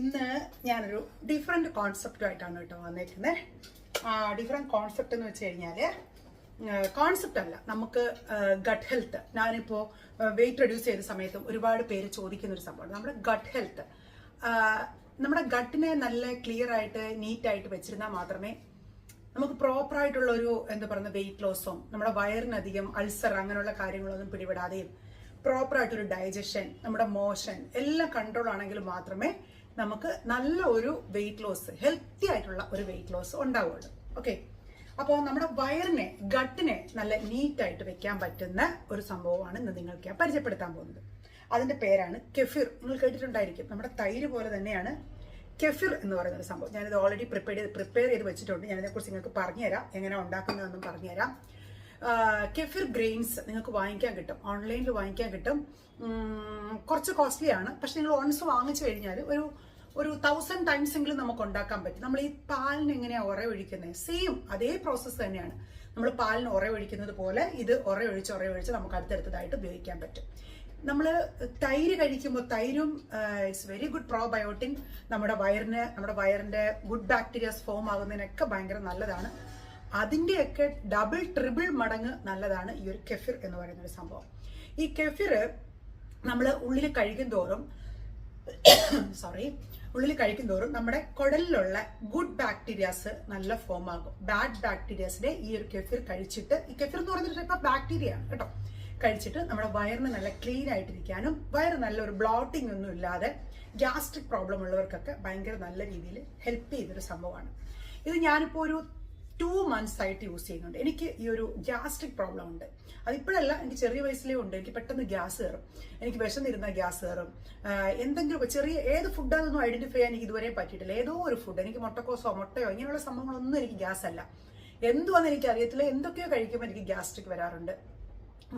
ഇന്ന് ഞാനൊരു ഡിഫറെന്റ് കോൺസെപ്റ്റുമായിട്ടാണ് കേട്ടോ വന്നേക്കുന്നത് ഡിഫറെന്റ് കോൺസെപ്റ്റ് എന്ന് വെച്ച് കഴിഞ്ഞാൽ കോൺസെപ്റ്റ് അല്ല. നമുക്ക് ഗട്ട് ഹെൽത്ത് ഞാനിപ്പോൾ വെയിറ്റ് റെഡ്യൂസ് ചെയ്ത സമയത്തും ഒരുപാട് പേര് ചോദിക്കുന്ന ഒരു സംഭവമാണ്. നമ്മുടെ ഗട്ട് ഹെൽത്ത് നമ്മുടെ ഗട്ടിനെ നല്ല ക്ലിയർ ആയിട്ട് നീറ്റായിട്ട് വെച്ചിരുന്നാൽ മാത്രമേ നമുക്ക് പ്രോപ്പർ ആയിട്ടുള്ള ഒരു എന്താ പറയുക വെയിറ്റ് ലോസും നമ്മുടെ വയറിനധികം അൾസർ അങ്ങനെയുള്ള കാര്യങ്ങളൊന്നും പിടിപെടാതെയും പ്രോപ്പർ ആയിട്ടൊരു ഡൈജഷൻ നമ്മുടെ മോഷൻ എല്ലാം കൺട്രോൾ ആണെങ്കിൽ മാത്രമേ നമുക്ക് നല്ല ഒരു വെയിറ്റ് ലോസ് ഹെൽത്തി ആയിട്ടുള്ള ഒരു വെയിറ്റ് ലോസ് ഉണ്ടാവുള്ളൂ. ഓക്കെ അപ്പോൾ നമ്മുടെ വയറിനെ ഗട്ടിനെ നല്ല നീറ്റായിട്ട് വെക്കാൻ പറ്റുന്ന ഒരു സംഭവമാണ് ഇന്ന് നിങ്ങൾക്ക് ഞാൻ പരിചയപ്പെടുത്താൻ പോകുന്നത്. അതിന്റെ പേരാണ് കെഫിർ. നിങ്ങൾ കേട്ടിട്ടുണ്ടായിരിക്കും. നമ്മുടെ തൈര് പോലെ തന്നെയാണ് കെഫിർ എന്ന് പറയുന്ന ഒരു സംഭവം. ഞാനിത് ഓൾറെഡി പ്രിപ്പയർ ചെയ്ത് പ്രിപ്പയർ ചെയ്ത് വെച്ചിട്ടുണ്ട്. ഞാനിതേക്കുറിച്ച് നിങ്ങൾക്ക് പറഞ്ഞുതരാം. എങ്ങനെ ഉണ്ടാക്കുന്നതെന്നും പറഞ്ഞുതരാം. കെഫിർ ഗ്രെയിൻസ് നിങ്ങൾക്ക് വാങ്ങിക്കാൻ കിട്ടും. ഓൺലൈനിൽ വാങ്ങിക്കാൻ കിട്ടും. കുറച്ച് കോസ്റ്റ്ലി ആണ്. പക്ഷെ നിങ്ങൾ ഓൺസ് വാങ്ങിച്ചു കഴിഞ്ഞാൽ ഒരു ഒരു തൗസൻഡ് ടൈംസ് എങ്കിലും നമുക്ക് ഉണ്ടാക്കാൻ പറ്റും. നമ്മൾ ഈ പാലിന് എങ്ങനെയാണ് ഉറ ഒഴിക്കുന്നത്? സെയിം അതേ പ്രോസസ്സ് തന്നെയാണ്. നമ്മൾ പാലിന് ഉറ ഒഴിക്കുന്നത് പോലെ ഇത് ഉറ ഒഴിച്ച് ഉറ ഒഴിച്ച് നമുക്ക് അടുത്തടുത്തതായിട്ട് ഉപയോഗിക്കാൻ പറ്റും. നമ്മൾ തൈര് കഴിക്കുമ്പോൾ തൈരും ഇറ്റ്സ് വെരി ഗുഡ് പ്രോബയോട്ടിൻ നമ്മുടെ വയറിന് നമ്മുടെ വയറിന്റെ ഗുഡ് ബാക്ടീരിയാസ് ഫോം ആകുന്നതിനൊക്കെ ഭയങ്കര നല്ലതാണ്. അതിന്റെയൊക്കെ ഡബിൾ ട്രിപ്പിൾ മടങ്ങ് നല്ലതാണ് ഈ ഒരു കെഫിർ എന്ന് പറയുന്ന ഒരു സംഭവം. ഈ കെഫിർ നമ്മൾ ഉള്ളിൽ കഴിക്കും തോറും സോറി ഉള്ളിൽ കഴിക്കും തോറും നമ്മുടെ കുടലിലുള്ള ഗുഡ് ബാക്ടീരിയാസ് നല്ല ഫോം ആകും. ബാഡ് ബാക്ടീരിയാസിനെ ഈ ഒരു കെഫിർ കഴിച്ചിട്ട് ഈ കെഫിർ എന്ന് പറഞ്ഞിട്ട് ഇപ്പം ബാക്ടീരിയ ആണ് കേട്ടോ. കഴിച്ചിട്ട് നമ്മുടെ വയറിന് നല്ല ക്ലീൻ ആയിട്ടിരിക്കാനും വയറ് നല്ലൊരു ബ്ലോട്ടിംഗ് ഒന്നും ഇല്ലാതെ ഗ്യാസ്ട്രിക് പ്രോബ്ലം ഉള്ളവർക്കൊക്കെ ഭയങ്കര നല്ല രീതിയിൽ ഹെൽപ്പ് ചെയ്തൊരു സംഭവമാണ്. ഇത് ഞാനിപ്പോൾ ഒരു ടു മന്ത്സ് ആയിട്ട് യൂസ് ചെയ്യുന്നുണ്ട്. എനിക്ക് ഈ ഒരു ഗ്യാസ്ട്രിക് പ്രോബ്ലം ഉണ്ട്. അതിപ്പോഴല്ല എനിക്ക് ചെറിയ വയസ്സിലേ ഉണ്ട്. എനിക്ക് പെട്ടെന്ന് ഗ്യാസ് കയറും. എനിക്ക് വിശന്നിരുന്ന ഗ്യാസ് കയറും. എന്തെങ്കിലും ചെറിയ ഏത് ഫുഡാണെന്നൊന്നും ഐഡന്റിഫൈ ചെയ്യാൻ എനിക്ക് ഇതുവരെ പറ്റിയിട്ടില്ല. ഏതോ ഒരു ഫുഡ് എനിക്ക് മുട്ടക്കോസോ മുട്ടയോ ഇങ്ങനെയുള്ള സംഭവങ്ങളൊന്നും എനിക്ക് ഗ്യാസ് അല്ല. എന്തുവാന്ന് എനിക്ക് അറിയത്തില്ല എന്തൊക്കെയോ കഴിക്കുമ്പോൾ എനിക്ക് ഗ്യാസ്ട്രിക് വരാറുണ്ട്.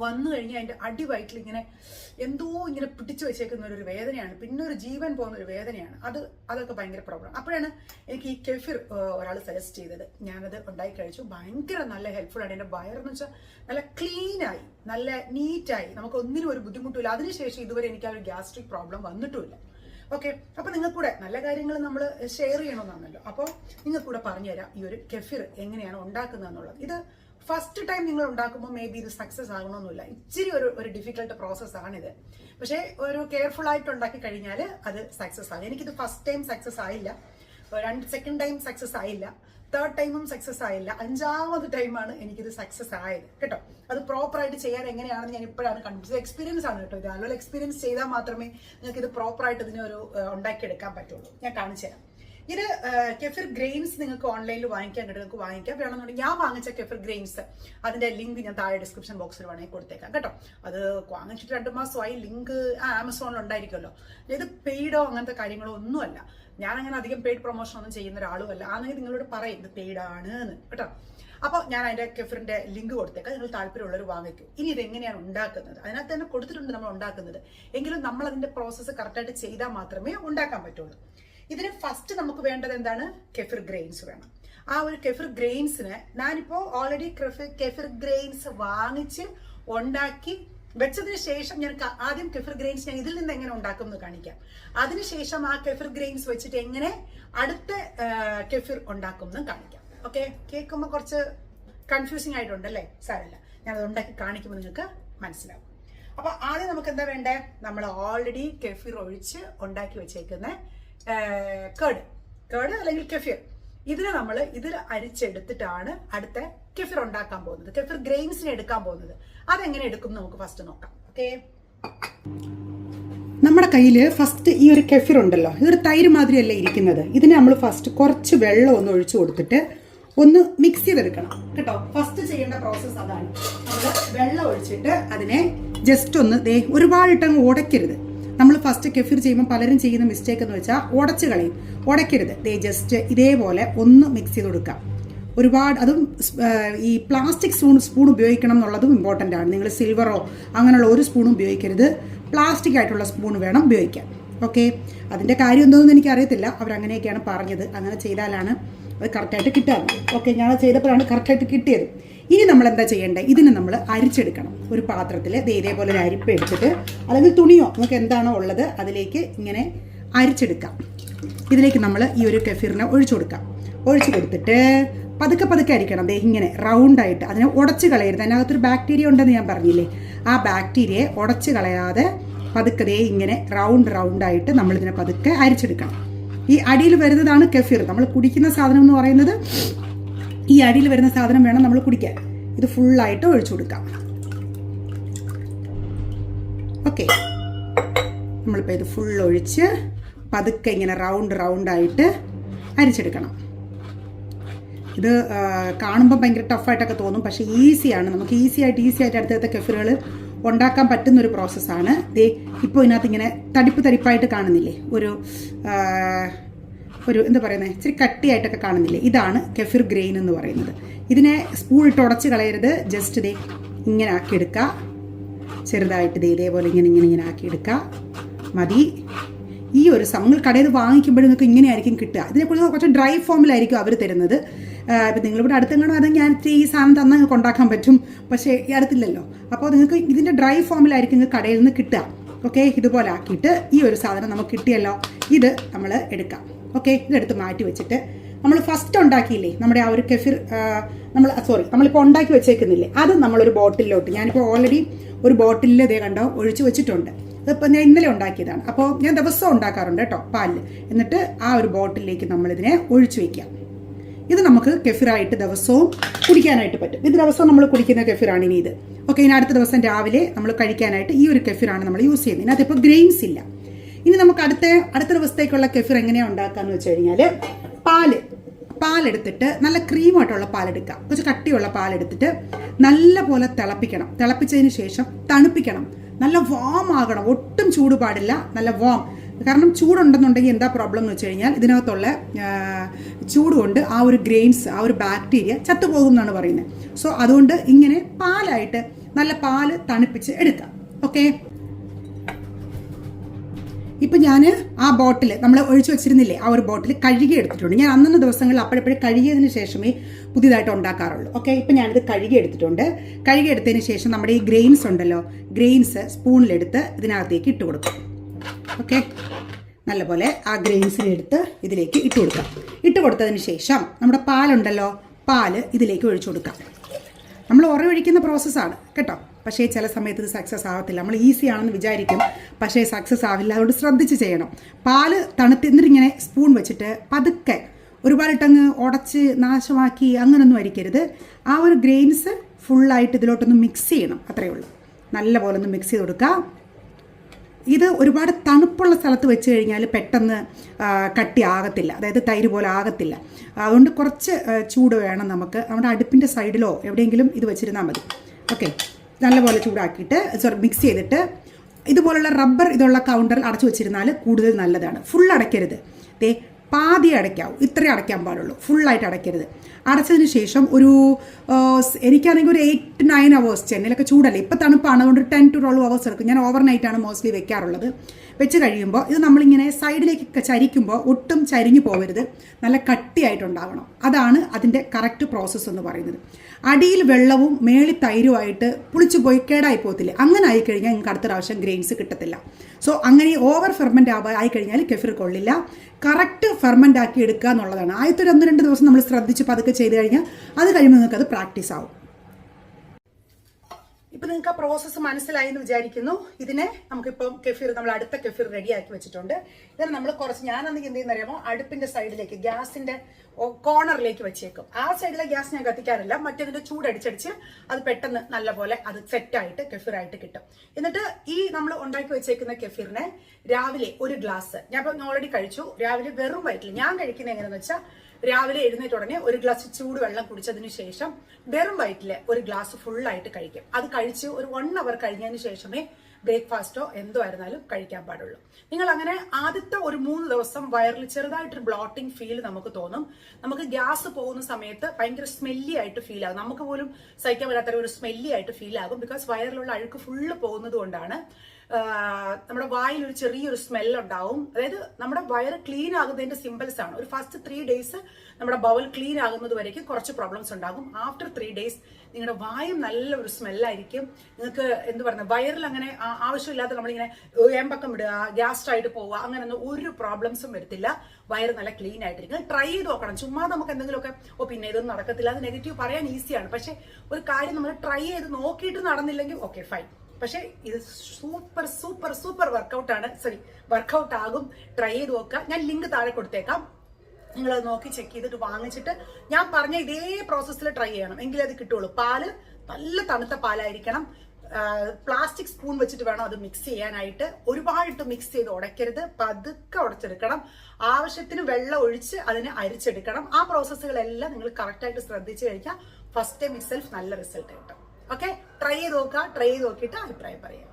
വന്നു കഴിഞ്ഞാൽ അതിന്റെ അടിവയറ്റിൽ ഇങ്ങനെ എന്തോ ഇങ്ങനെ പിടിച്ചു വെച്ചേക്കുന്ന ഒരു വേദനയാണ്. പിന്നെ ഒരു ജീവൻ പോകുന്ന ഒരു വേദനയാണ്. അത് അതൊക്കെ ഭയങ്കര പ്രോബ്ലം അപ്പോഴാണ് എനിക്ക് ഈ കെഫിർ ഒരാൾ സജസ്റ്റ് ചെയ്തത്. ഞാനത് ഉണ്ടായി കഴിച്ചു. ഭയങ്കര നല്ല ഹെൽപ്ഫുള്ളാണ് എന്റെ വയറെന്ന് വെച്ചാൽ നല്ല ക്ലീനായി നല്ല നീറ്റായി നമുക്ക് ഒന്നിനും ഒരു ബുദ്ധിമുട്ടില്ല അതിനുശേഷം ഇതുവരെ എനിക്ക് ആ ഒരു ഗ്യാസ്ട്രിക് പ്രോബ്ലം വന്നിട്ടുമില്ല. ഓക്കെ അപ്പൊ നിങ്ങൾക്ക് കൂടെ നല്ല കാര്യങ്ങൾ നമ്മൾ ഷെയർ ചെയ്യണമെന്നാണല്ലോ. അപ്പോൾ നിങ്ങൾക്കൂടെ പറഞ്ഞുതരാം ഈ ഒരു കെഫിർ എങ്ങനെയാണ് ഉണ്ടാക്കുന്നത് എന്നുള്ളത് ഇത് ഫസ്റ്റ് ടൈം നിങ്ങൾ ഉണ്ടാക്കുമ്പോൾ മേ ബി ഇത് സക്സസ് ആകണമെന്നില്ല. ഇച്ചിരി ഒരു ഒരു ഡിഫിക്കൽട്ട് പ്രോസസ് ആണിത്. പക്ഷേ ഒരു കെയർഫുൾ ആയിട്ട് ഉണ്ടാക്കി കഴിഞ്ഞാൽ അത് സക്സസ് ആകും. എനിക്കിത് ഫസ്റ്റ് ടൈം സക്സസ് ആയില്ല. രണ്ട് സെക്കൻഡ് ടൈം സക്സസ് ആയില്ല. തേർഡ് ടൈമും സക്സസ് ആയില്ല. അഞ്ചാമത് ടൈമാണ് എനിക്കിത് സക്സസ് ആയത്. കേട്ടോ? അത് പ്രോപ്പറായിട്ട് ചെയ്യാൻ എങ്ങനെയാണെന്ന് ഞാൻ ഇപ്പോഴാണ് കണ്ടുപിടിച്ചത് എക്സ്പീരിയൻസ് ആണ് കേട്ടോ ഇത്. അല്ലെങ്കിൽ എക്സ്പീരിയൻസ് ചെയ്താൽ മാത്രമേ നിങ്ങൾക്ക് ഇത് പ്രോപ്പറായിട്ട് ഇതിനൊരു ഉണ്ടാക്കിയെടുക്കാൻ പറ്റുള്ളൂ. ഞാൻ കാണിച്ചു തരാം ഇത് കെഫിർ ഗ്രെയിൻസ് നിങ്ങൾക്ക് ഓൺലൈനിൽ വാങ്ങിക്കാൻ കിട്ടും നിങ്ങൾക്ക് വാങ്ങിക്കാം. വേണമെന്നുണ്ടെങ്കിൽ ഞാൻ വാങ്ങിച്ച കെഫിർ ഗ്രെയിൻസ് അതിന്റെ ലിങ്ക് ഞാൻ താഴെ ഡിസ്ക്രിപ്ഷൻ ബോക്സിൽ വേണമെങ്കിൽ കൊടുത്തേക്കാം കേട്ടോ. അത് വാങ്ങിച്ചിട്ട് രണ്ട് മാസമായി ലിങ്ക് ആമസോണിൽ ഉണ്ടായിരിക്കുമല്ലോ ഇത് പെയ്ഡോ അങ്ങനത്തെ കാര്യങ്ങളോ ഒന്നുമല്ല. ഞാൻ അങ്ങനെ അധികം പെയ്ഡ് പ്രൊമോഷൻ ഒന്നും ചെയ്യുന്ന ഒരാളുമല്ല. ആണെങ്കിൽ നിങ്ങളോട് പറയും ഇത് പെയ്ഡാണ് എന്ന് കേട്ടോ. അപ്പോൾ ഞാൻ അതിന്റെ കെഫിറിന്റെ ലിങ്ക് കൊടുത്തേക്കാം. നിങ്ങൾ താല്പര്യമുള്ളവർ വാങ്ങിക്കും. ഇനി ഇത് എങ്ങനെയാണ് ഉണ്ടാക്കുന്നത്? അതിനകത്ത് തന്നെ കൊടുത്തിട്ടുണ്ട് നമ്മൾ ഉണ്ടാക്കുന്നത്. എങ്കിലും നമ്മൾ അതിന്റെ പ്രോസസ്സ് കറക്റ്റായിട്ട് ചെയ്താൽ മാത്രമേ ഉണ്ടാക്കാൻ പറ്റുള്ളൂ. ഇതിന് ഫസ്റ്റ് നമുക്ക് വേണ്ടത് എന്താണ്? കെഫിർ ഗ്രെയിൻസ് വേണം. ആ ഒരു കെഫിർ ഗ്രെയിൻസിന് ഞാനിപ്പോ ഓൾറെഡി കെഫിർ ഗ്രെയിൻസ് വാങ്ങിച്ച് ഉണ്ടാക്കി വെച്ചതിന് ശേഷം ഞാൻ ആദ്യം കെഫിർ ഗ്രെയിൻസ് ഞാൻ ഇതിൽ നിന്ന് എങ്ങനെ ഉണ്ടാക്കും എന്ന് കാണിക്കാം. അതിനുശേഷം ആ കെഫിർ ഗ്രെയിൻസ് വെച്ചിട്ട് എങ്ങനെ അടുത്ത കെഫിർ ഉണ്ടാക്കും എന്ന് കാണിക്കാം. ഓക്കെ കേൾക്കുമ്പോൾ കുറച്ച് കൺഫ്യൂസിങ് ആയിട്ടുണ്ടല്ലേ സാരല്ല ഞാൻ അത് ഉണ്ടാക്കി കാണിക്കുമ്പോൾ നിങ്ങൾക്ക് മനസ്സിലാവും. അപ്പൊ ആദ്യം നമുക്ക് എന്താ വേണ്ടേ? നമ്മൾ ഓൾറെഡി കെഫിർ ഒഴിച്ച് ഉണ്ടാക്കി വെച്ചേക്കുന്ന കേട്. കേട് അല്ലെങ്കിൽ കെഫിർ ഇതിനെ നമ്മൾ ഇതിൽ അരിച്ചെടുത്തിട്ടാണ് അടുത്ത കെഫിർ ഉണ്ടാക്കാൻ പോകുന്നത്. കെഫിർ ഗ്രെയിൻസിനെ എടുക്കാൻ പോകുന്നത്. അതെങ്ങനെ എടുക്കും നമുക്ക് ഫസ്റ്റ് നോക്കാം. ഓക്കെ നമ്മുടെ കയ്യിൽ ഫസ്റ്റ് ഈ ഒരു കെഫിർ ഉണ്ടല്ലോ. ഇതൊരു തൈര് മാതിരിയല്ലേ ഇരിക്കുന്നത്. ഇതിനെ നമ്മൾ ഫസ്റ്റ് കുറച്ച് വെള്ളം ഒന്ന് ഒഴിച്ചു കൊടുത്തിട്ട് ഒന്ന് മിക്സ് ചെയ്തെടുക്കണം. കേട്ടോ? ഫസ്റ്റ് ചെയ്യേണ്ട പ്രോസസ്സ് അതാണ്. നമ്മൾ വെള്ളം ഒഴിച്ചിട്ട് അതിനെ ജസ്റ്റ് ഒന്ന് ദേ ഒരുപാടിട്ടങ്ങ് ഉടയ്ക്കരുത്. നമ്മൾ ഫസ്റ്റ് കെഫിർ ചെയ്യുമ്പോൾ പലരും ചെയ്യുന്ന മിസ്റ്റേക്ക് എന്ന് വെച്ചാൽ ഉടച്ച് കളയും. ഉടയ്ക്കരുത്. ദേ ജസ്റ്റ് ഇതേപോലെ ഒന്ന് മിക്സ് ചെയ്ത് കൊടുക്കാം. ഒരുപാട് അതും ഈ പ്ലാസ്റ്റിക് സ്പൂൺ സ്പൂൺ ഉപയോഗിക്കണം എന്നുള്ളതും ഇമ്പോർട്ടന്റ് ആണ്. നിങ്ങൾ സിൽവറോ അങ്ങനെയുള്ള ഒരു സ്പൂൺ ഉപയോഗിക്കരുത്. പ്ലാസ്റ്റിക് ആയിട്ടുള്ള സ്പൂൺ വേണം ഉപയോഗിക്കാൻ. ഓക്കെ അതിന്റെ കാര്യം എന്തോന്നും എനിക്കറിയത്തില്ല. അവരങ്ങനെയൊക്കെയാണ് പറഞ്ഞത്. അങ്ങനെ ചെയ്താലാണ് അത് കറക്റ്റായിട്ട് കിട്ടാറ് ഓക്കെ ഞാൻ ചെയ്തപ്പോഴാണ് കറക്റ്റായിട്ട് കിട്ടിയത്. ഇനി നമ്മൾ എന്താ ചെയ്യേണ്ടത് ഇതിനെ നമ്മൾ അരിച്ചെടുക്കണം. ഒരു പാത്രത്തിൽ ഇതേപോലെ ഒരു അരിപ്പ് എടുത്തിട്ട് അല്ലെങ്കിൽ തുണിയോ നമുക്ക് എന്താണോ ഉള്ളത് അതിലേക്ക് ഇങ്ങനെ അരിച്ചെടുക്കാം. ഇതിലേക്ക് നമ്മൾ ഈ ഒരു കെഫീറിനെ ഒഴിച്ചു കൊടുക്കാം. ഒഴിച്ചു കൊടുത്തിട്ട് പതുക്കെ പതുക്കെ അരിക്കണം. ദേ ഇങ്ങനെ റൗണ്ടായിട്ട് അതിനെ ഉടച്ച് കളയരുത്. അതിനകത്തൊരു ബാക്ടീരിയ ഉണ്ടെന്ന് ഞാൻ പറഞ്ഞില്ലേ? ആ ബാക്ടീരിയയെ ഉടച്ച് കളയാതെ പതുക്കെ ദേ ഇങ്ങനെ റൗണ്ട് റൗണ്ടായിട്ട് നമ്മളിതിനെ പതുക്കെ അരിച്ചെടുക്കണം. ഈ അടിയിൽ വരുന്നതാണ് കെഫീർ. നമ്മൾ കുടിക്കുന്ന സാധനം എന്ന് പറയുന്നത് ഈ അടിയിൽ വരുന്ന സാധനം വേണം നമ്മൾ കുടിക്കാൻ. ഇത് ഫുള്ളായിട്ട് ഒഴിച്ചു കൊടുക്കാം. ഓക്കെ നമ്മളിപ്പോൾ ഇത് ഫുൾ ഒഴിച്ച് പതുക്കെ ഇങ്ങനെ റൗണ്ട് റൗണ്ടായിട്ട് അരിച്ചെടുക്കണം. ഇത് കാണുമ്പോൾ ഭയങ്കര ടഫായിട്ടൊക്കെ തോന്നും. പക്ഷേ ഈസിയാണ് നമുക്ക് ഈസി ആയിട്ട് ഈസി ആയിട്ട് അടുത്തടുത്ത കെഫറുകൾ ഉണ്ടാക്കാൻ പറ്റുന്ന ഒരു പ്രോസസ്സാണ് ദേ ഇപ്പോൾ ഇതിനകത്ത് ഇങ്ങനെ തടിപ്പ് തടിപ്പായിട്ട് കാണുന്നില്ലേ? ഒരു ഒരു എന്താ പറയുന്നത് ഇച്ചിരി കട്ടിയായിട്ടൊക്കെ കാണുന്നില്ലേ? ഇതാണ് കെഫിർ ഗ്രെയിൻ എന്ന് പറയുന്നത്. ഇതിനെ ഇട്ട് ഉടച്ച് കളയരുത്. ജസ്റ്റ് ഇതേ ഇങ്ങനെ ആക്കിയെടുക്കുക ചെറുതായിട്ട് ദേ ഇതേപോലെ ഇങ്ങനെ ഇങ്ങനെ ഇങ്ങനെ ആക്കിയെടുക്കുക മതി. ഈ ഒരു നിങ്ങൾ കടയിൽ നിന്ന് വാങ്ങിക്കുമ്പോൾ നിങ്ങൾക്ക് ഇങ്ങനെയായിരിക്കും കിട്ടുക. ഇതിനെക്കുറിച്ച് കുറച്ച് ഡ്രൈ ഫോമിലായിരിക്കും അവർ തരുന്നത്. ഇപ്പം നിങ്ങളിവിടെ അടുത്തെങ്ങാണോ അതെ ഞാൻ ഈ സാധനം തന്നെ നിങ്ങൾക്ക് ഉണ്ടാക്കാൻ പറ്റും. പക്ഷേ ഈ അടുത്തില്ലല്ലോ. അപ്പോൾ നിങ്ങൾക്ക് ഇതിന്റെ ഡ്രൈ ഫോമിലായിരിക്കും നിങ്ങൾക്ക് കടയിൽ നിന്ന് കിട്ടുക. ഓക്കെ ഇതുപോലെ ആക്കിയിട്ട് ഈ ഒരു സാധനം നമുക്ക് കിട്ടിയല്ലോ. ഇത് നമ്മൾ എടുക്കാം. ഓക്കെ ഇതെടുത്ത് മാറ്റി വെച്ചിട്ട് നമ്മൾ ഫസ്റ്റ് ഉണ്ടാക്കിയില്ലേ നമ്മുടെ ആ ഒരു കെഫിർ നമ്മൾ സോറി നമ്മളിപ്പോൾ ഉണ്ടാക്കി വെച്ചേക്കുന്നില്ലേ? അത് നമ്മളൊരു ബോട്ടിലോട്ട് ഞാനിപ്പോൾ ഓൾറെഡി ഒരു ബോട്ടിലിൽ ഇതേ കണ്ടോ ഒഴിച്ചു വെച്ചിട്ടുണ്ട്. അതിപ്പോൾ ഞാൻ ഇന്നലെ ഉണ്ടാക്കിയതാണ്. അപ്പോൾ ഞാൻ ദിവസം ഉണ്ടാക്കാറുണ്ട് കേട്ടോ പാലിൽ എന്നിട്ട് ആ ഒരു ബോട്ടിലേക്ക് നമ്മളിതിനെ ഒഴിച്ചു വയ്ക്കാം ഇത് നമുക്ക് കെഫിറായിട്ട് ദിവസവും കുടിക്കാനായിട്ട് പറ്റും. ഇത് ദിവസവും നമ്മൾ കുടിക്കുന്ന കെഫിറാണ് ഇനി ഇത്. ഓക്കെ ഇനി അടുത്ത ദിവസം രാവിലെ നമ്മൾ കഴിക്കാനായിട്ട് ഈ ഒരു കെഫിറാണ് നമ്മൾ യൂസ് ചെയ്യുന്നത്. ഇതിനകത്ത് ഇപ്പോൾ ഗ്രെയിൻസ് ഇല്ല. ഇനി നമുക്ക് അടുത്ത അടുത്ത ദിവസത്തേക്കുള്ള കെഫിർ എങ്ങനെയാണ് ഉണ്ടാക്കാന്ന് വെച്ച് കഴിഞ്ഞാൽ പാൽ പാലെടുത്തിട്ട് നല്ല ക്രീമായിട്ടുള്ള പാലെടുക്കുക. കുറച്ച് കട്ടിയുള്ള പാലെടുത്തിട്ട് നല്ല പോലെ തിളപ്പിക്കണം. തിളപ്പിച്ചതിന് ശേഷം തണുപ്പിക്കണം. നല്ല വാം ആകണം. ഒട്ടും ചൂട് പാടില്ല. നല്ല വാം കാരണം ചൂടുണ്ടെന്നുണ്ടെങ്കിൽ എന്താ പ്രോബ്ലം എന്ന് വെച്ച് കഴിഞ്ഞാൽ ഇതിനകത്തുള്ള ചൂട് കൊണ്ട് ആ ഒരു ഗ്രെയിൻസ് ആ ഒരു ബാക്ടീരിയ ചത്തുപോകും എന്നാണ് പറയുന്നത്. സോ അതുകൊണ്ട് ഇങ്ങനെ പാലായിട്ട് നല്ല പാൽ തണുപ്പിച്ച് എടുക്കാം ഓക്കെ ഇപ്പം ഞാൻ ആ ബോട്ടിൽ നമ്മൾ ഒഴിച്ചു വെച്ചിരുന്നില്ലേ ആ ഒരു ബോട്ടിൽ കഴുകി എടുത്തിട്ടുണ്ട്. ഞാൻ അന്നന്ന് ദിവസങ്ങളിൽ അപ്പോഴപ്പോഴും കഴുകിയതിന് ശേഷമേ പുതിയതായിട്ട് ഉണ്ടാക്കാറുള്ളൂ. ഓക്കെ ഇപ്പം ഞാനിത് കഴുകി എടുത്തിട്ടുണ്ട്. കഴുകി എടുത്തതിന് ശേഷം നമ്മുടെ ഈ ഗ്രെയിൻസ് ഉണ്ടല്ലോ ഗ്രെയിൻസ് സ്പൂണിലെടുത്ത് ഇതിനകത്തേക്ക് ഇട്ട് കൊടുക്കും. ഓക്കെ നല്ലപോലെ ആ ഗ്രെയിൻസിനെടുത്ത് ഇതിലേക്ക് ഇട്ട് കൊടുക്കാം. ഇട്ട് കൊടുത്തതിന് ശേഷം നമ്മുടെ പാലുണ്ടല്ലോ പാൽ ഇതിലേക്ക് ഒഴിച്ചു കൊടുക്കാം. നമ്മൾ ഉറയൊഴിക്കുന്ന പ്രോസസ്സാണ് കേട്ടോ? പക്ഷേ ചില സമയത്ത് ഇത് സക്സസ് ആവത്തില്ല. നമ്മൾ ഈസി ആണെന്ന് വിചാരിക്കും പക്ഷേ സക്സസ് ആവില്ല. അതുകൊണ്ട് ശ്രദ്ധിച്ച് ചെയ്യണം. പാൽ തണുത്ത് എന്നിട്ടിങ്ങനെ സ്പൂൺ വെച്ചിട്ട് പതുക്കെ ഒരുപാടിട്ടങ്ങ് ഉടച്ച് നാശമാക്കി അങ്ങനൊന്നും അരിക്കരുത്. ആ ഒരു ഗ്രെയിൻസ് ഫുള്ളായിട്ട് ഇതിലോട്ടൊന്ന് മിക്സ് ചെയ്യണം. അത്രയേ ഉള്ളൂ. നല്ല പോലെ ഒന്ന് മിക്സ് ചെയ്ത് കൊടുക്കുക. ഇത് ഒരുപാട് തണുപ്പുള്ള സ്ഥലത്ത് വെച്ച് കഴിഞ്ഞാൽ പെട്ടെന്ന് കട്ടി ആകത്തില്ല. അതായത് തൈര് പോലെ ആകത്തില്ല. അതുകൊണ്ട് കുറച്ച് ചൂട് വേണം നമുക്ക്. നമ്മുടെ അടുപ്പിന്റെ സൈഡിലോ എവിടെയെങ്കിലും ഇത് വെച്ചിരുന്നാൽ മതി. ഓക്കെ നല്ലപോലെ ചൂടാക്കിയിട്ട് സോറി മിക്സ് ചെയ്തിട്ട് ഇതുപോലുള്ള റബ്ബർ ഇതുള്ള കൗണ്ടറിൽ അടച്ചു വെച്ചിരുന്നാൽ കൂടുതൽ നല്ലതാണ്. ഫുൾ അടയ്ക്കരുത്. ദേ പാതി അടയ്ക്കാവും. ഇത്രേ അടയ്ക്കാൻ പാടുള്ളൂ. ഫുള്ളായിട്ട് അടയ്ക്കരുത്. അടച്ചതിന് ശേഷം ഒരു എനിക്കാണെങ്കിൽ ഒരു എയ്റ്റ് നയൻ അവേഴ്സ് ചെന്നൈയിലൊക്കെ ചൂടല്ലേ? ഇപ്പോൾ തണുപ്പാണ് അതുകൊണ്ട് ടെൻ ടു ട്വൽവ് അവേഴ്സ് എടുക്കും. ഞാൻ ഓവർ ആണ് മോസ്റ്റ്ലി വെക്കാറുള്ളത്. വെച്ച് കഴിയുമ്പോൾ ഇത് നമ്മളിങ്ങനെ സൈഡിലേക്കൊക്കെ ചരിക്കുമ്പോൾ ഒട്ടും ചരിഞ്ഞു പോകരുത് നല്ല കട്ടിയായിട്ടുണ്ടാകണം അതാണ് അതിന്റെ കറക്റ്റ് പ്രോസസ്സ് എന്ന് പറയുന്നത്. അടിയിൽ വെള്ളവും മേളി തൈരുമായിട്ട് പുളിച്ചു പോയി കേടായി പോകത്തില്ല. അങ്ങനെ ആയിക്കഴിഞ്ഞാൽ നിങ്ങൾക്ക് അടുത്ത പ്രാവശ്യം ഗ്രെയിൻസ് കിട്ടത്തില്ല. സോ അങ്ങനെ ഓവർ ഫെർമെന്റ് ആവാ ആയിക്കഴിഞ്ഞാൽ കെഫിർ കൊള്ളില്ല. കറക്റ്റ് ഫെർമെന്റ് ആക്കി എടുക്കുക എന്നുള്ളതാണ്. ആദ്യത്തെ ഒരു ഒന്ന് രണ്ട് ദിവസം നമ്മൾ ശ്രദ്ധിച്ച് പതുക്കെ ചെയ്ത് കഴിഞ്ഞാൽ അത് കഴിയുമ്പോൾ നിങ്ങൾക്ക് അത് പ്രാക്ടീസ് ആവും. ഇപ്പൊ നിങ്ങൾക്ക് ആ പ്രോസസ്സ് മനസ്സിലായി എന്ന് വിചാരിക്കുന്നു. ഇതിനെ നമുക്കിപ്പം കെഫീർ നമ്മൾ അടുത്ത കെഫീർ റെഡിയാക്കി വെച്ചിട്ടുണ്ട്. ഇതിന് നമ്മൾ കുറച്ച് ഞാൻ അന്ന് എന്ത് ചെയ്യുന്ന അറിയാമോ? അടുപ്പിന്റെ സൈഡിലേക്ക് ഗ്യാസിന്റെ കോർണറിലേക്ക് വെച്ചേക്കും. ആ സൈഡിലെ ഗ്യാസ് ഞാൻ കത്തിക്കാറില്ല. മറ്റേതിന്റെ ചൂടടിച്ചടിച്ച് അത് പെട്ടെന്ന് നല്ലപോലെ അത് സെറ്റായിട്ട് കെഫീറായിട്ട് കിട്ടും. എന്നിട്ട് ഈ നമ്മൾ ഉണ്ടാക്കി വെച്ചേക്കുന്ന കെഫീറിനെ രാവിലെ ഒരു ഗ്ലാസ് ഞാൻ ഇപ്പം ഓൾറെഡി കഴിച്ചു. രാവിലെ വെറും വയറ്റിൽ ഞാൻ കഴിക്കുന്നത് എങ്ങനെയാണെന്ന് വെച്ചാൽ രാവിലെ എഴുന്നേറ്റ് ഉടനെ ഒരു ഗ്ലാസ് ചൂട് വെള്ളം കുടിച്ചതിന് ശേഷം വെറും വയറ്റിൽ ഒരു ഗ്ലാസ് ഫുള്ളായിട്ട് കഴിക്കും. അത് കഴിച്ച് ഒരു വൺ അവർ കഴിഞ്ഞതിന് ശേഷമേ ബ്രേക്ക്ഫാസ്റ്റോ എന്തോ ആയിരുന്നാലും കഴിക്കാൻ പാടുള്ളൂ. നിങ്ങൾ അങ്ങനെ ആദ്യത്തെ ഒരു മൂന്ന് ദിവസം വയറിൽ ചെറുതായിട്ടൊരു ബ്ലോട്ടിംഗ് ഫീൽ നമുക്ക് തോന്നും. നമുക്ക് ഗ്യാസ് പോകുന്ന സമയത്ത് ഭയങ്കര സ്മെല്ലി ആയിട്ട് ഫീൽ ആകും. നമുക്ക് പോലും സഹിക്കാൻ പറ്റാത്ത ഒരു സ്മെല്ലി ആയിട്ട് ഫീൽ ആകും. ബിക്കോസ് വയറിലുള്ള അഴുക്ക് ഫുള്ള് പോകുന്നത് കൊണ്ടാണ് നമ്മുടെ വായിൽ ഒരു ചെറിയൊരു സ്മെൽ ഉണ്ടാവും. അതായത് നമ്മുടെ വയറ് ക്ലീൻ ആകുന്നതിന്റെ സിമ്പിൾസ് ആണ്. ഒരു ഫസ്റ്റ് ത്രീ ഡേയ്സ് നമ്മുടെ ബൗൽ ക്ലീൻ ആകുന്നത് വരയ്ക്കും കുറച്ച് പ്രോബ്ലംസ് ഉണ്ടാകും. ആഫ്റ്റർ ത്രീ ഡേയ്സ് നിങ്ങളുടെ വായും നല്ല ഒരു സ്മെല്ലായിരിക്കും. നിങ്ങൾക്ക് എന്ത് പറയുന്നത് വയറിൽ അങ്ങനെ ആവശ്യമില്ലാത്ത ആവശ്യമില്ലാതെ നമ്മളിങ്ങനെ ഏമ്പക്കം ഇടുക ഗ്യാസ്റ്റായിട്ട് പോവുക അങ്ങനെയൊന്നും ഒരു പ്രോബ്ലംസും വരത്തില്ല. വയറ് നല്ല ക്ലീൻ ആയിട്ടിരിക്കും ട്രൈ ചെയ്ത് നോക്കണം. ചുമ്മാ നമുക്ക് എന്തെങ്കിലുമൊക്കെ ഓ പിന്നെ ഇതൊന്നും നടക്കത്തില്ല. അത് നെഗറ്റീവ് പറയാൻ ഈസിയാണ്. പക്ഷെ ഒരു കാര്യം നമ്മൾ ട്രൈ ചെയ്ത് നോക്കിയിട്ട് നടന്നില്ലെങ്കിൽ ഓക്കെ ഫൈൻ. പക്ഷേ ഇത് സൂപ്പർ സൂപ്പർ സൂപ്പർ വർക്കൗട്ടാണ്. സോറി വർക്കൗട്ട് ആകും ട്രൈ ചെയ്ത് നോക്കുക. ഞാൻ ലിങ്ക് താഴെ കൊടുത്തേക്കാം. നിങ്ങൾ നോക്കി ചെക്ക് ചെയ്തിട്ട് വാങ്ങിച്ചിട്ട് ഞാൻ പറഞ്ഞ ഇതേ പ്രോസസ്സിൽ ട്രൈ ചെയ്യണം. എങ്കിലേ അത് കിട്ടുള്ളൂ. പാൽ നല്ല തണുത്ത പാലായിരിക്കണം. പ്ലാസ്റ്റിക് സ്പൂൺ വെച്ചിട്ട് വേണം അത് മിക്സ് ചെയ്യാനായിട്ട്. ഒരുപാടിട്ട് മിക്സ് ചെയ്ത് ഉടയ്ക്കരുത്. പതുക്കെ ഉടച്ചെടുക്കണം. ആവശ്യത്തിന് വെള്ളം ഒഴിച്ച് അതിനെ അരിച്ചെടുക്കണം. ആ പ്രോസസ്സുകളെല്ലാം നിങ്ങൾ കറക്റ്റായിട്ട് ശ്രദ്ധിച്ചു കഴിഞ്ഞാൽ ഫസ്റ്റ് ടൈം ഇറ്റ്സെൽഫ് നല്ല റിസൾട്ട് കിട്ടും ഓക്കെ ട്രൈ ചെയ്ത് നോക്കുക. ട്രൈ ചെയ്ത് നോക്കിയിട്ട് അഭിപ്രായം പറയാം